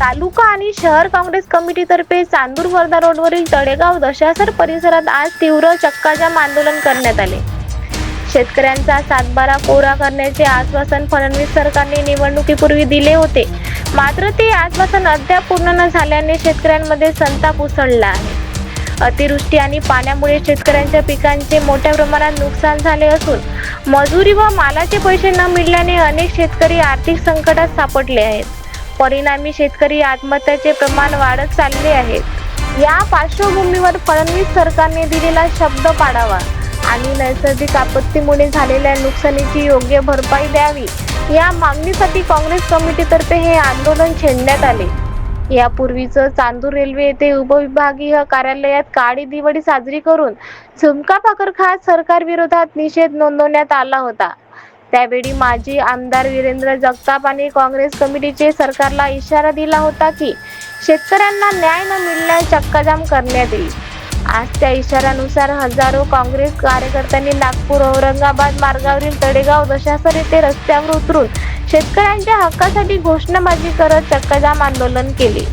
तालुका आणि शहर काँग्रेस कमिटीतर्फे चांदूर वर्धा रोडवरील तळेगाव दशासर परिसरात आज तीव्र चक्काजाम आंदोलन करण्यात आले. शेतकऱ्यांचा सातबारा कोरा करण्याचे आश्वासन फडणवीस सरकारने निवडणुकीपूर्वी दिले होते. मात्र ते आश्वासन अद्याप पूर्ण न झाल्याने शेतकऱ्यांमध्ये संताप उसळला आहे. अतिवृष्टी आणि पाण्यामुळे शेतकऱ्यांच्या पिकांचे मोठ्या प्रमाणात नुकसान झाले असून मजुरी व मालाचे पैसे न मिळाल्याने अनेक शेतकरी आर्थिक संकटात सापडले आहेत. परिणामी शेतकरी आत्महत्याचे प्रमाण वाढत चालले आहेत या पार्श्वभूमीवर फडणवीस सरकारने दिलेला शब्द पाडावा आणि नैसर्गिक आपत्तीमुळे झालेल्या नुकसानीची योग्य भरपाई द्यावी या मागणीसाठी काँग्रेस कमिटीतर्फे हे आंदोलन छेडण्यात आले. यापूर्वीच चांदूर रेल्वे येथे उपविभागीय कार्यालयात काळी दिवाळी साजरी करून झुमका भाकर खात सरकार विरोधात निषेध नोंदवण्यात आला होता. त्यावेळी माजी आमदार वीरेंद्र जगताप आणि काँग्रेस कमिटीचे सरकारला इशारा दिला होता की शेतकऱ्यांना न्याय न मिळाल्यास चक्काजाम करण्यात येईल. आज त्या इशाऱ्यानुसार हजारो काँग्रेस कार्यकर्त्यांनी नागपूर औरंगाबाद मार्गावरील तळेगाव दशासर येथे रस्त्यावर उतरून शेतकऱ्यांच्या हक्कासाठी घोषणाबाजी करत चक्काजाम आंदोलन केले.